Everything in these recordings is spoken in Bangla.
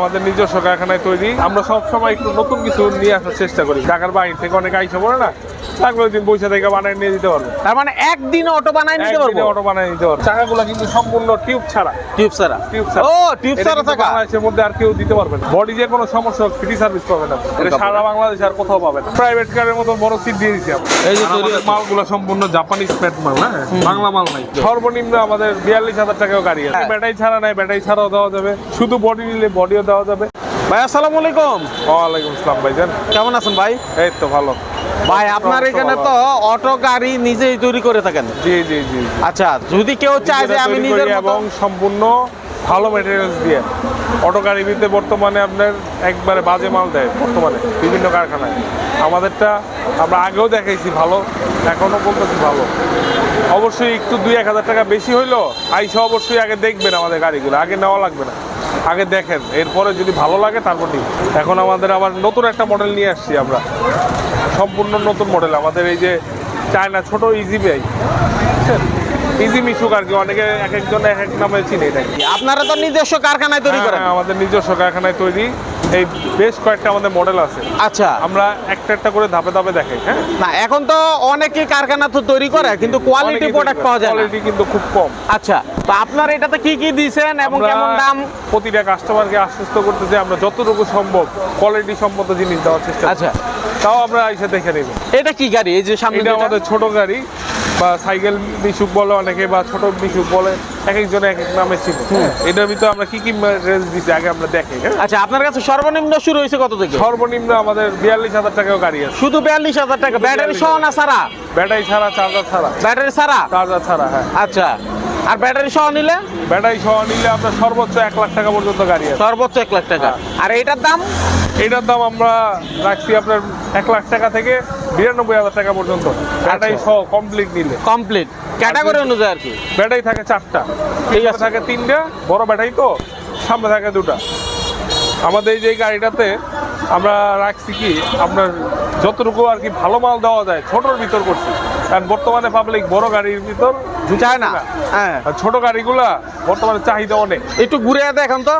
আমাদের নিজস্ব কারখানায় তৈরি। আমরা সব সময় একটু নতুন কিছু নিয়ে আসার চেষ্টা করি। ঢাকার বাইরে থেকে অনেক আইসা পড়ে না ওই দিন পয়সা থেকে বানায় নিয়ে দিতে পারব। তার মানে একদিনে অটো বানাই নিতে পারব? অটো বানায় নিতে পারব। চাকাগুলো কিন্তু সম্পূর্ণ টিউব ছাড়া। টিউব ছাড়া? টিউব ছাড়া। ও টিউব ছাড়া থাকা? বাংলাদেশের মধ্যে আর কেউ দিতে পারবে না। বডি যে কোনো সমস্যা ফ্রি সার্ভিস পাবে না। এটা সারা বাংলাদেশ আর কোথাও পাবে না। প্রাইভেট কারের মতো বড় সিট দিয়ে দিচ্ছি আমরা। এই যে। মালগুলো সম্পূর্ণ জাপানিজ প্যাট মাল হ্যাঁ? বাংলা মাল নাই। সর্বনিম্ন আমাদের বিয়াল্লিশ হাজার টাকাও গাড়ি আছে। হ্যাঁ। ব্যাটারি ছাড়া নাই ব্যাটারি ছাড়াও দেওয়া যাবে। শুধু বডি নিলে বডিও দেওয়া যাবে। ভাই আসসালামু আলাইকুম। ওয়ালাইকুম আসসালাম ভাইজান। কেমন আছেন ভাই? এই তো ভালো। ভাই আপনার এখানে তো অটো গাড়ি নিজেই তৈরি করে থাকেন। জি জি জি আচ্ছা যদি কেউ চায় যে আমি নিজের এবং সম্পূর্ণ ভালো মেটেরিয়ালস দিয়ে। অটো গাড়িতে বর্তমানে আপনার একবারে বাজে মাল দেয় বর্তমানে বিভিন্ন কারখানায়। আমাদেরটা আমরা আগেও দেখাইছি ভালো এখনও বলতেছি ভালো। অবশ্যই একটু দুই এক হাজার টাকা বেশি হইল আইসা অবশ্যই আগে দেখবেন আমাদের গাড়িগুলো আগে নেওয়া লাগবে না। আগে দেখেন এরপরে যদি ভালো লাগে তারপর নিন। এখন আমাদের আবার নতুন একটা মডেল নিয়ে আসছি আমরা। সম্পূর্ণ নতুন মডেল আমাদের এই যে চায়না ছোট ইজি বাই ইজি মিশুক আর কি অনেকে এক একজন এক এক নামে চিনে এটাকে আপনারা তো নিজস্ব কারখানায় তৈরি করেন। হ্যাঁ, আমাদের নিজস্ব কারখানায় তৈরি। এই বেশ কয়েকটা আমাদের মডেল আছে। আচ্ছা। আমরা একটা একটা করে ধাপে ধাপে দেখাই হ্যাঁ? না এখন তো অনেকে কারখানা তো তৈরি করে কিন্তু কোয়ালিটি প্রোডাক্ট পাওয়া যায় কোয়ালিটি কিন্তু খুব কম। আচ্ছা তো আপনার এটাতে কি কি দিছেন এবং কেমন দাম? প্রতিটা কাস্টমারকে আশ্বস্ত করতেছি আমরা যতটুকু সম্ভব কোয়ালিটি সম্মত জিনিস দেওয়ার চেষ্টা আচ্ছা। তাও আমরা এসে দেখে নিব। এটা কি গাড়ি? এই যে সামনে এটা আমাদের ছোট গাড়ি বা সাইকেল মিশুক বলে অনেকে বা ছোট মিশুক বলে এক একজন এক এক নামে ছিল এটার ভিতরে আমরা কি কি রেঞ্জ দিচ্ছি আগে আমরা দেখি হ্যাঁ? আচ্ছা আপনার কাছে সর্বনিম্ন শুরু হয়েছে কত থেকে? সর্বনিম্ন আমাদের বিয়াল্লিশ হাজার টাকাও গাড়ি আছে। শুধু বিয়াল্লিশ হাজার টাকা। ব্যাটারি সহ না সারা? ব্যাটারি ছাড়া চার্জার ছাড়া। ব্যাটারি সারা চার্জার ছাড়া হ্যাঁ। আচ্ছা। আর ব্যাটারি সহ নিলে? ব্যাটারি সহ নিলে আপনার সর্বোচ্চ এক লাখ টাকা পর্যন্ত গাড়ি আছে। সর্বোচ্চ এক লাখ টাকা। হ্যাঁ। আর এটার দাম? এটার দাম আমরা রাখছি আপনার এক লাখ টাকা থেকে বিরানব্বই হাজার টাকা পর্যন্ত। ব্যাটারি আচ্ছা। সহ কমপ্লিট নিলে। কমপ্লিট ক্যাটাগরি অনুযায়ী আর কি? ব্যাটারি থাকে চারটা। ঠিক আছে। থাকে তিনটা বড় ব্যাটারি তো সামনে থাকে দুটা। আমাদের এই যে গাড়িটাতে আমরা রাখছি কি আপনার যতটুকু আর কি ভালো মাল দেওয়া যায় ছোটর ভিতর করছি। কারণ বর্তমানে পাবলিক বড় গাড়ির ভিতর চায় না? হ্যাঁ। আর ছোট গাড়িগুলা বর্তমানে চাহিদা অনেক। একটু ঘুরে দেখেন তো।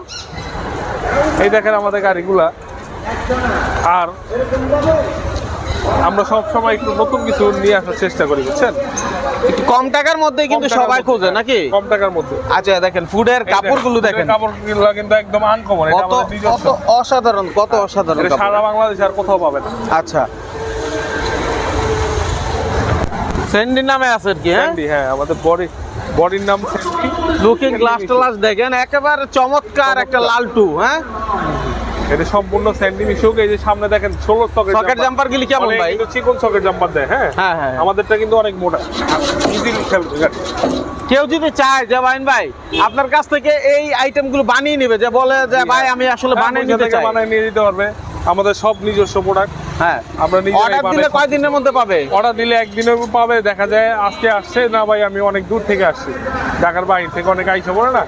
এই দেখেন আমাদের গাড়িগুলা। আর আমরা সব সময় একটু নতুন কিছু নিয়ে আসার চেষ্টা করি বুঝছেন? একটু কম টাকার মধ্যে কিন্তু সবাই খোঁজে নাকি? কম টাকার মধ্যে। আচ্ছা দেখেন ফুডের কাপড়গুলো দেখেন কাপড়গুলো কিন্তু একদম আনকমন এটা কত অসাধারণ কত অসাধারণ সারা বাংলাদেশ আর কোথাও পাবে না। আচ্ছা। স্যান্ডি নামে আছে আর কি হ্যাঁ? হ্যাঁ আমাদের বডি বডির নাম স্যান্ডি লুকিং গ্লাস টালাস দেখেন একেবারে চমৎকার একটা লালটু হ্যাঁ? এটা সম্পূর্ণ স্যান্ডি মিশুক এই যে সামনে দেখেন ষোলো সকেট সকেট জাম্পার গুলি কেমন ভাই? কিন্তু চিকন সকেট জাম্পার দেয় হ্যাঁ? হ্যাঁ, হ্যাঁ। আমাদেরটা কিন্তু অনেক মোটা। ইজিলি খেলবে গাড়ি কেউ যদি চায় যে বাইন ভাই আপনার কাছ থেকে এই আইটেমগুলো বানিয়ে নেবে যে বলে যে ভাই আমি আসলে হ্যাঁ, বানিয়ে নিতে চাই। বানায় নিয়ে দিতে পারবে। আমাদের সব নিজস্ব প্রোডাক্ট হ্যাঁ। আমরা অর্ডার দিলে মধ্যে পাবে? অর্ডার দিলে একদিনে পাবে দেখা যায় আজকে আসছে না ভাই আমি অনেক দূর থেকে আসছি। ঢাকার বাইরে থেকে অনেক আইসা পড়ে না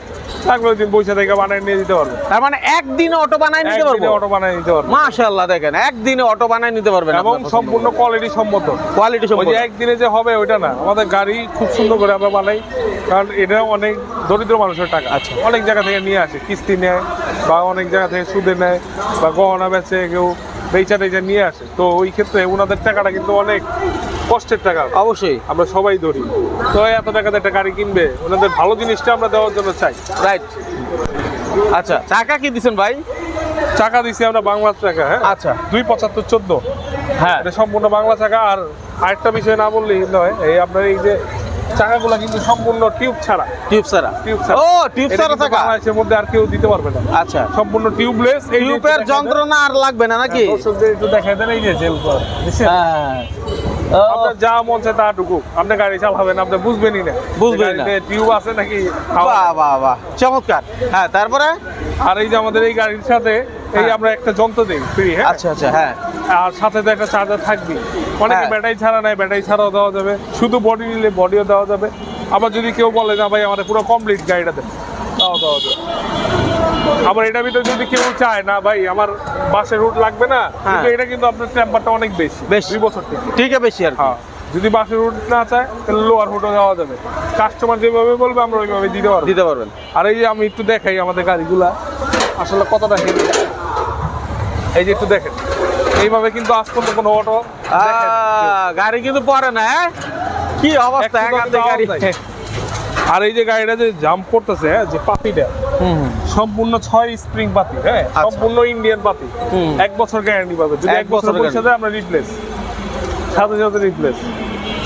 দিন থেকে বানায় নিয়ে দিতে পারবে। তার মানে একদিনে অটো নিতে পারব? অটো বানায় নিতে পারবে। মাশাআল্লাহ দেখেন একদিনে অটো নিতে পারবেন এবং সম্পূর্ণ কোয়ালিটি সম্মত। কোয়ালিটি ওই একদিনে যে হবে ওইটা না। আমাদের গাড়ি খুব সুন্দর করে আমরা বানাই কারণ এটা অনেক দরিদ্র মানুষের টাকা। আচ্ছা। অনেক জায়গা থেকে নিয়ে আসে কিস্তি নেয় বা অনেক জায়গা থেকে সুদে নেয় বা গহনা বেচে কেউ বেচা টেচা নিয়ে আসে। তো ওই ক্ষেত্রে ওনাদের টাকাটা কিন্তু অনেক কষ্টের টাকা। অবশ্যই। আমরা সবাই ধরি। তো এত টাকাতে একটা গাড়ি কিনবে ওনাদের ভালো জিনিসটা আমরা দেওয়ার জন্য চাই। রাইট আচ্ছা চাকা কি দিচ্ছেন ভাই? চাকা দিছি আমরা বাংলা চাকা হ্যাঁ? আচ্ছা। দুই পঁচাত্তর চোদ্দ। হ্যাঁ। সম্পূর্ণ বাংলা চাকা আর আরেকটা বিষয় না বললেই নয় এই আপনার এই যে চাকাগুলো কিন্তু সম্পূর্ণ টিউব ছাড়া। টিউব ছাড়া? টিউব ছাড়া। ও টিউব ছাড়া থাকা? বাংলাদেশের মধ্যে আর কেউ দিতে পারবে না। আচ্ছা। সম্পূর্ণ টিউবলেস। এই টিউবের। যন্ত্রণা আর লাগবে না নাকি? হ্যাঁ, দর্শকদের একটু দেখাই দেন এই যে জেল করা হ্যাঁ ও, আপনার যা মন চায় তা ঢুকুক আপনি গাড়ি চালাবেন আপনি বুঝবেনই না। বুঝবেনই না। টিউব আছে নাকি? বাহ বাহ বাহ। চমৎকার। হ্যাঁ তারপরে? আর এই যে আমাদের এই গাড়ির সাথে এই হ্যাঁ। আমরা একটা যন্ত্র দিই ফ্রি হ্যাঁ? আচ্ছা আচ্ছা হ্যাঁ। আর সাথে তো একটা চার্জার থাকবে অনেকে। ব্যাটারি ছাড়া নাই ব্যাটারি ছাড়াও দেওয়া যাবে। শুধু বডি নিলে বডিও দেওয়া যাবে। আবার যদি কেউ বলে না ভাই আমাদের পুরো কমপ্লিট গাড়িটা দেন তাও দেওয়া যাবে। আবার এটার ভিতরে যদি কেউ চায় না ভাই আমার বাসের রুট লাগবে না হ্যাঁ। কিন্তু এটা কিন্তু আপনার টেম্পারটা অনেক বেশি বেশি। দুই বছর থেকে। ঠিক আছে বেশি আর হ্যাঁ যদি বাসের রুট না চায় তাহলে লোয়ার রুটও দেওয়া যাবে। কাস্টমার যেভাবে বলবে আমরা ওইভাবে দিতে পারব। দিতে পারবেন। আর এই যে আমি একটু দেখাই আমাদের গাড়িগুলা আসলে কতটা হেভি এই যে একটু দেখেন এইভাবে কিন্তু আজ পর্যন্ত কোনো অটো গাড়ি কিন্তু পরে না হ্যাঁ? কি অবস্থা গাড়ি? আর এই যে গাড়িটা যে জাম্প করতেছে হ্যাঁ, যে পাতিটা হুম, সম্পূর্ণ ছয় স্প্রিং পাতি হ্যাঁ? আচ্ছা। সম্পূর্ণ ইন্ডিয়ান হুম। এক বছর গ্যারান্টি পাবে। যদি এক বছর পয়সা দেয় আমরা রিপ্লেস সাথে সাথে রিপ্লেস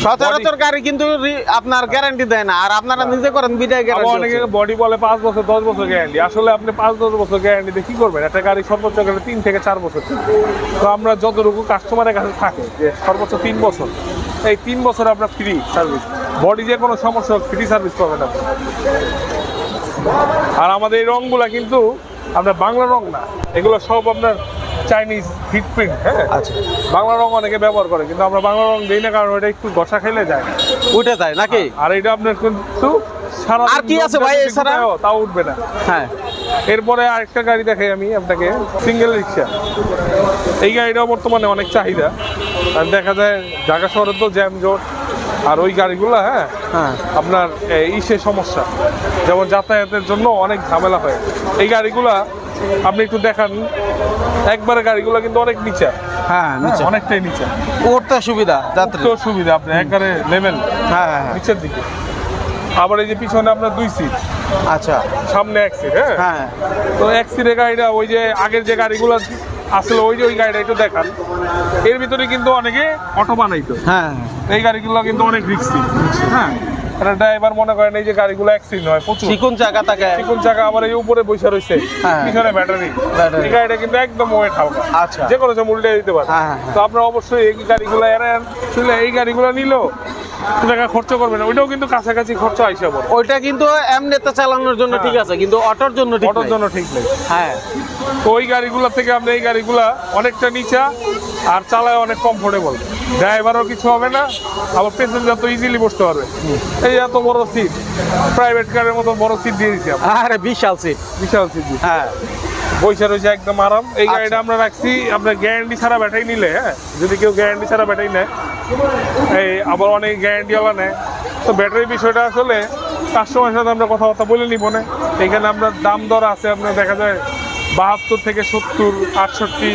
সচরাচর গাড়ি কিন্তু আপনার গ্যারান্টি দেয় না। আর আপনারা নিজে করেন বিদায় আবার অনেকে বডি বলে পাঁচ বছর দশ বছর গ্যারান্টি আসলে আপনি পাঁচ দশ বছর গ্যারান্টিতে কি করবেন? একটা গাড়ি সর্বোচ্চ গেলে তিন থেকে চার বছর তো আমরা যতটুকু কাস্টমারের কাছে থাকে যে সর্বোচ্চ তিন বছর এই তিন বছর আপনার ফ্রি সার্ভিস বডি যে কোনো সমস্যা ফ্রি সার্ভিস পাবেন আপনি। আর আমাদের এই রংগুলা কিন্তু আপনার বাংলা রং না। এগুলো সব আপনার চাইনিজ হিট প্রিন্ট হ্যাঁ? আচ্ছা। বাংলা রং অনেকে ব্যবহার করে কিন্তু আমরা বাংলা রং দিই না কারণ ওটা একটু ঘষা খেলে যায়। উঠে যায় নাকি? আর এটা আপনার কিন্তু সারা আর কি আছে ভাই এছাড়া? তাও উঠবে না। হ্যাঁ। এরপরে আরেকটা গাড়ি দেখাই আমি আপনাকে সিঙ্গেল রিক্সা এই গাড়িটাও বর্তমানে অনেক চাহিদা। আর দেখা যায় ঢাকা শহরে তো জ্যাম জোট আর ওই গাড়িগুলো হ্যাঁ? হ্যাঁ। আপনার ইসে সমস্যা। যেমন যাতায়াতের জন্য অনেক ঝামেলা হয়। এই গাড়িগুলা আপনি একটু দেখান। একবারে গাড়িগুলো কিন্তু অনেক নিচে। হ্যাঁ নিচে। অনেকটাই নিচে। সুবিধা যাত্রী তো সুবিধা আপনি একবারে লেভেল হ্যাঁ হ্যাঁ, হ্যাঁ। নিচের দিকে। আবার এই যে পিছনে আপনার দুই সিট আচ্ছা। সামনে এক সিট হ্যাঁ? হ্যাঁ। তো এক সিটের গাড়িটা ওই যে আগের যে গাড়িগুলো আসলে ওই যে ওই গাড়িটা একটু দেখান। এর ভিতরে কিন্তু অনেকে অটো বানাইতো। হ্যাঁ এই গাড়িগুলো কিন্তু অনেক রিক্সি হ্যাঁ ড্রাইভার মনে করেন এই যে গাড়িগুলো অ্যাক্সিডেন্ট হয় প্রচুর। চিকুন চাকা থাকে চিকুন চাকা আবার এই উপরে বসে রয়েছে। হ্যাঁ। পিছনে ব্যাটারি। এই গাড়িটা কিন্তু একদম ওয়েট হালকা। আচ্ছা। যে কোনো সময় উল্টে দিতে পারে। হ্যাঁ, হ্যাঁ, হ্যাঁ। তো আপনারা অবশ্যই এই গাড়িগুলো এই গাড়িগুলো টাকা খরচ না। ওইটাও কিন্তু কাছাকাছি খরচ আইসা পড়ে। ওইটা কিন্তু এমনিতে চালানোর জন্য ঠিক আছে কিন্তু অটোর জন্য ঠিক অটোর জন্য ঠিক নেই। হ্যাঁ। তো ওই গাড়িগুলো থেকে আপনি এই গাড়িগুলা অনেকটা নিচা আর চালায় অনেক কমফোর্টেবল ড্রাইভারও কিছু হবে না আবার প্যাসেঞ্জার তো ইজিলি বসতে পারবে। এই এত বড় সিট প্রাইভেট কারের মতো বড় সিট দিয়ে দিচ্ছি আমরা। আরে বিশাল সিট বিশাল সিট হ্যাঁ। বৈশা রয়েছে একদম আরাম। এই আচ্ছা। গাড়িটা আমরা রাখছি আপনার গ্যারান্টি ছাড়া ব্যাটারি নিলে হ্যাঁ? যদি কেউ গ্যারান্টি ছাড়া ব্যাটারি নেয় এই আবার অনেক গ্যারান্টিওয়ালা নেয়। তো ব্যাটারির বিষয়টা আসলে কাস্টমারের সাথে আমরা কথাবার্তা বলে নিব না। এখানে আপনার দাম দর আছে আপনার দেখা যায় বাহাত্তর থেকে সত্তর আটষট্টি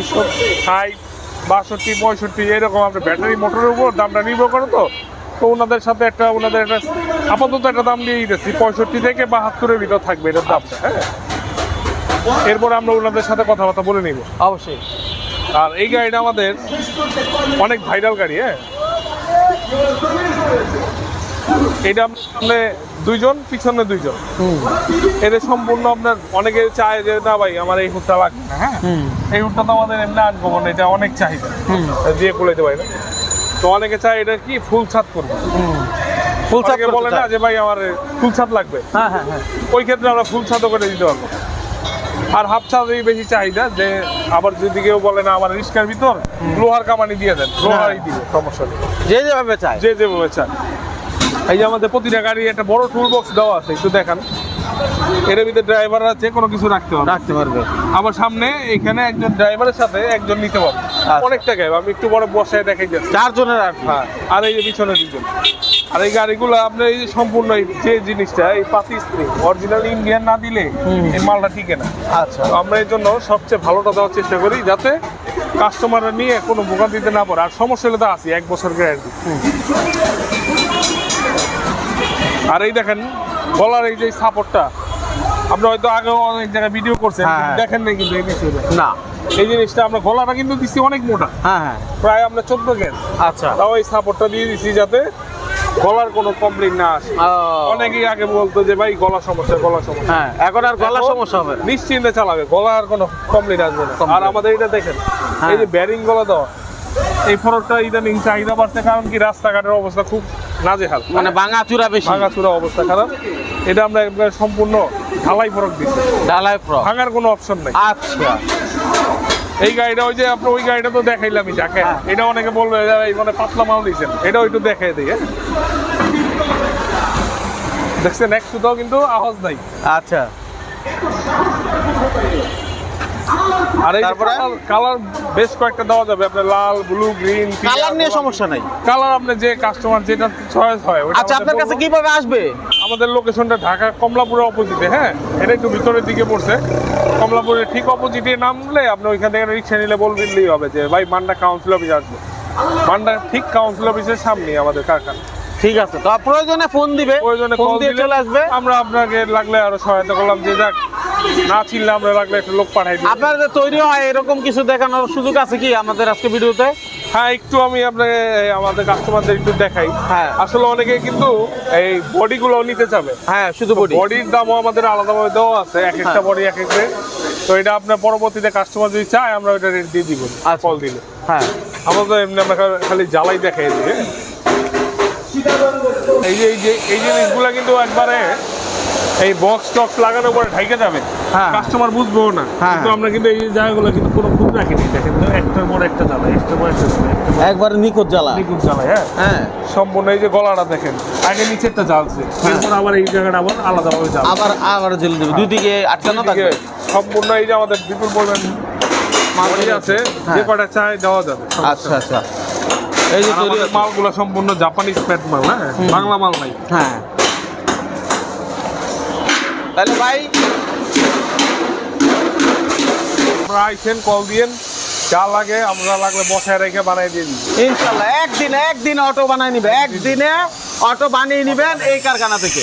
ষাট বাষট্টি পঁয়ষট্টি এরকম আপনার ব্যাটারি মোটরের উপর দামটা নির্ভর করে তো। তো ওনাদের সাথে একটা ওনাদের একটা আপাতত একটা দাম দিয়ে দিতেছি পঁয়ষট্টি থেকে বাহাত্তরের ভিতর থাকবে এটার দামটা হ্যাঁ? এরপর আমরা ওনাদের সাথে কথাবার্তা বলে নিব। অবশ্যই। আর এই গাড়িটা আমাদের অনেক ভাইরাল গাড়ি হ্যাঁ? এটা আপনি দুইজন পিছনে দুইজন। হুম। এটা সম্পূর্ণ আপনার অনেকে চায় যে না ভাই আমার এই হুটটা লাগবে না হ্যাঁ? এই হুটটা তো আমাদের এমনি আনকমন এটা অনেক চাহিদা। দিয়ে কুলাইতে পারি না। তো অনেকে চায় এটা কি ফুল ছাদ করবে। ফুল অনেকে বলে না যে ভাই আমার ফুল ছাদ লাগবে। হ্যাঁ হ্যাঁ হ্যাঁ। ওই ক্ষেত্রে আমরা ফুল ছাদও করে দিতে পারব। আর হাফ ছাদেরই বেশি চাহিদা যে আবার যদি কেউ বলে না আমার রিস্কার ভিতর লোহার কামানি দিয়ে দেন। লোহারই দিবে সমস্যা নেই। যে যেভাবে চায়। যে যেভাবে চান এই যে আমাদের প্রতিটা গাড়ি একটা বড় টুল বক্স দেওয়া আছে একটু দেখান। এর ভিতরে ড্রাইভাররা যে কোনো কিছু রাখতে পারবে? রাখতে পারবে। আবার সামনে এখানে একজন ড্রাইভারের সাথে একজন নিতে পারবে। অনেকটা গাইব আমি একটু বড় বসায় দেখাই যাচ্ছি চারজনের। হ্যাঁ আর এই যে পিছনে দুজন। আর এই গাড়িগুলো আপনার এই সম্পূর্ণ এই যে জিনিসটা এই পাতি স্প্রিং অরিজিনাল ইন্ডিয়ান না দিলে এই মালটা টিকে না। আচ্ছা। তো আমরা এই জন্য সবচেয়ে ভালোটা দেওয়ার চেষ্টা করি যাতে কাস্টমাররা নিয়ে কোনো ভোগান্তিতে না পড়ে। আর সমস্যা হলে তো আছি এক বছর গ্যারান্টি আর এই দেখেন গলার এই যে সাপোর্টটা আপনি হয়তো আগেও অনেক জায়গায় ভিডিও করছেন হ্যাঁ, হ্যাঁ। দেখেন নাই কিন্তু এই না। এই জিনিসটা আমরা গলাটা কিন্তু দিচ্ছি অনেক মোটা। হ্যাঁ হ্যাঁ। প্রায় আমরা চোদ্দ গ্যাস আচ্ছা। তাও এই সাপোর্টটা দিয়ে দিচ্ছি যাতে গলার কোনো কমপ্লেন না আসে। অনেকেই আগে বলতো যে ভাই গলা সমস্যা গলা সমস্যা। হ্যাঁ এখন আর গলা সমস্যা হবে নিশ্চিন্তে চালাবে। গলার কোনো কমপ্লেন আসবে না। আর আমাদের এটা দেখেন হ্যাঁ। এই যে ব্যারিং গলা দেওয়া এই ফরকটা ইদানিং চাহিদা বাড়ছে কারণ কি রাস্তাঘাটের অবস্থা খুব নাজেহাল। মানে ভাঙা চূড়া বেশি। ভাঙাচুরা অবস্থা খারাপ। এটা আমরা একবার সম্পূর্ণ ঢালাই ফরক দিচ্ছি। ঢালাই প্র ভাঙার কোনো অপশন নেই। আচ্ছা। এই গাড়িটা ওই যে আপনার ওই গাড়িটা তো দেখাইলামই যাকে। হ্যাঁ। এটা অনেকে বলবে এই মানে পাতলা মাল দিয়েছেন। এটাও একটু দেখাই দিই হ্যাঁ। দেখছেন একটুটাও কিন্তু আওয়াজ নাই। আচ্ছা। আর এই তারপরে? কালার বেশ কয়েকটা দেওয়া যাবে আপনার লাল ব্লু গ্রিন কালার নিয়ে সমস্যা নাই। কালার আপনি যে কাস্টমার যেটা চয়েস হয় আচ্ছা আমাদের আপনার কাছে বলব। কীভাবে আসবে? আমাদের লোকেশনটা ঢাকা কমলাপুরের অপোজিটে হ্যাঁ? এটা একটু ভিতরের দিকে পড়ছে। কমলাপুরের ঠিক অপোজিটে নামলে আপনি ওইখান থেকে রিক্সা নিলে বলবেনই হবে যে ভাই মান্ডা কাউন্সিল অফিস আসবে। মান্ডা ঠিক কাউন্সিল অফিসের সামনে আমাদের কারখানা। ঠিক আছে তো প্রয়োজনে ফোন দিবে প্রয়োজনে ফোন দিয়ে চলে আসবে। আমরা আপনাকে লাগলে আরও সহায়তা করলাম যে যাক না চিনলে আমরা লাগলে একটা লোক পাঠাই দিই। আপনার যে তৈরি হয় এরকম কিছু দেখানোর সুযোগ আছে কি আমাদের আজকে ভিডিওতে? হ্যাঁ একটু আমি আপনাকে আমাদের কাস্টমারদের একটু দেখাই। হ্যাঁ। আসলে অনেকে কিন্তু এই বডিগুলো নিতে চাবে। হ্যাঁ শুধু বডি বডির দামও আমাদের আলাদাভাবে দেওয়া আছে এক একটা হ্যাঁ। বডি এক এক তো এটা আপনার পরবর্তীতে কাস্টমার যদি চায় আমরা ওটা রেট দিয়ে দিব আচ্ছা। কল দিলে। হ্যাঁ। আমরা তো এমনি আমরা খালি জ্বালাই দেখাই দিই হ্যাঁ? এই যে এই যে এই জিনিসগুলো কিন্তু একবারে এই বক্স টক্স লাগানোর পরে ঢাইকে যাবে। হ্যাঁ। কাস্টমার বুঝবেও না। হ্যাঁ। কিন্তু আমরা কিন্তু এই জায়গাগুলো কিন্তু কোনো খুব রাখিনি। দেখেন তো একটার পর একটা জ্বালাই একটার পর একটা একবার নিখোঁজ জ্বালা নিখুঁত জ্বালাই হ্যাঁ? হ্যাঁ। সম্পূর্ণ এই যে গলাটা দেখেন আগে নিচেরটা জ্বালছে। এরপর আবার এই জায়গাটা আবার আলাদাভাবে জ্বালছে। আবার আবার জেলে দেবে। দুই দিকে আটকানো থাকবে? সম্পূর্ণ এই যে আমাদের বিপুল পরিমাণ মালই আছে হ্যাঁ। যে কটা চাই দেওয়া যাবে। আচ্ছা আচ্ছা। এই যে তৈরি মালগুলো সম্পূর্ণ জাপানিজ প্যাট মাল হ্যাঁ? বাংলা মাল নাই। হ্যাঁ। তাহলে ভাই? আপনারা আইসেন কল দিয়েন। যা লাগে আমরা লাগলে বসায় রেখে বানাই দিয়ে দিই ইনশাল্লাহ একদিন একদিন অটো বানাই নিবে। একদিনে অটো বানিয়ে নিবেন এই কারখানা থেকে।